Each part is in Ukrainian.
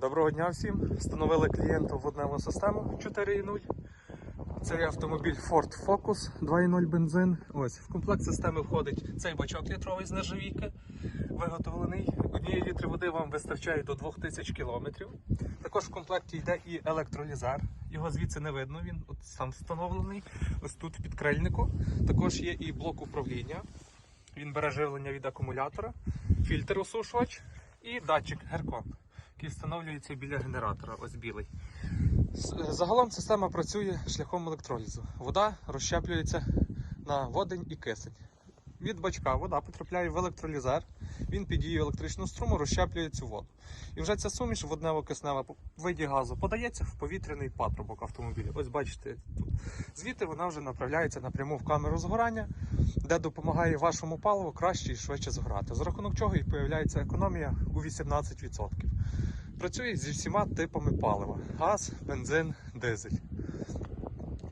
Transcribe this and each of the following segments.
Доброго дня всім. Встановили клієнту водневу систему 4.0. Це автомобіль Ford Focus 2.0 бензин. Ось в комплект системи входить цей бачок літровий з нержавійки, виготовлений. Однієї літри води вам вистачає до 2000 км. Також в комплекті йде і електролізар. Його звідси не видно, він от сам встановлений. Ось тут в підкрильнику. Також є і блок управління. Він бере живлення від акумулятора, фільтр осушувач і датчик Геркон, який встановлюється біля генератора, ось білий. Загалом система працює шляхом електролізу. Вода розщеплюється на водень і кисень. Від бачка вода потрапляє в електролізер, він під дією електричного струму розщеплює цю воду. І вже ця суміш воднево-киснева в виді газу подається в повітряний патрубок автомобіля. Ось бачите тут. Звідти вона вже направляється напряму в камеру згорання, де допомагає вашому паливу краще і швидше згорати. За рахунок чого і появляється економія у 18%. Працює зі всіма типами палива: газ, бензин, дизель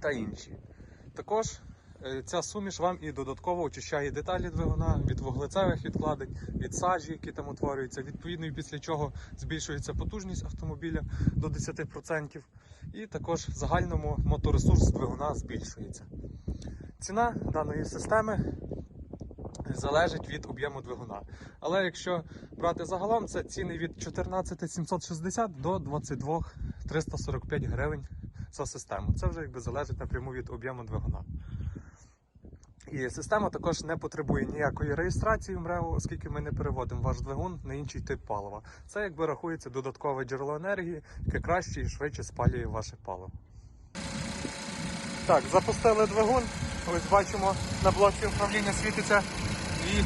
та інші. Також ця суміш вам і додатково очищає деталі двигуна від вуглецевих відкладень, від сажі, які там утворюються, відповідно, після чого збільшується потужність автомобіля до 10%. І також в загальному моторесурс двигуна збільшується. Ціна даної системи залежить від об'єму двигуна. Але якщо брати загалом, це ціни від 14 760 до 22 345 гривень за систему. Це вже якби залежить напряму від об'єму двигуна. І система також не потребує ніякої реєстрації в МРЕО, оскільки ми не переводимо ваш двигун на інший тип палива. Це якби рахується додаткове джерело енергії, яке краще і швидше спалює ваше паливо. Так, запустили двигун. Ось бачимо на блоці управління світиться дві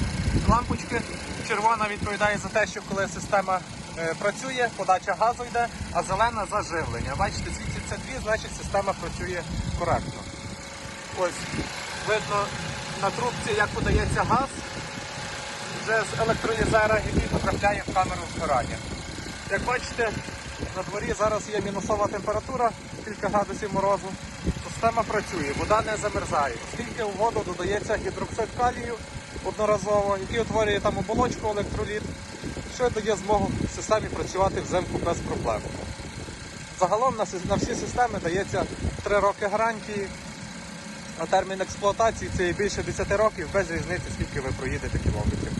лампочки. Червона відповідає за те, що коли система е, працює, подача газу йде, а зелена за живлення. Бачите, світиться дві, значить система працює коректно. Ось видно на трубці, як подається газ вже з електролізера, який потрапляє в камеру згорання. Як бачите, на дворі зараз є мінусова температура, кілька градусів морозу. Система працює, вода не замерзає, оскільки у воду додається гідроксид калію одноразово, який утворює там оболочку електроліт, що дає змогу системі працювати взимку без проблем. Загалом на, всі системи дається 3 роки гарантії, а термін експлуатації це більше 10 років без різниці, скільки ви проїдете кілометрів.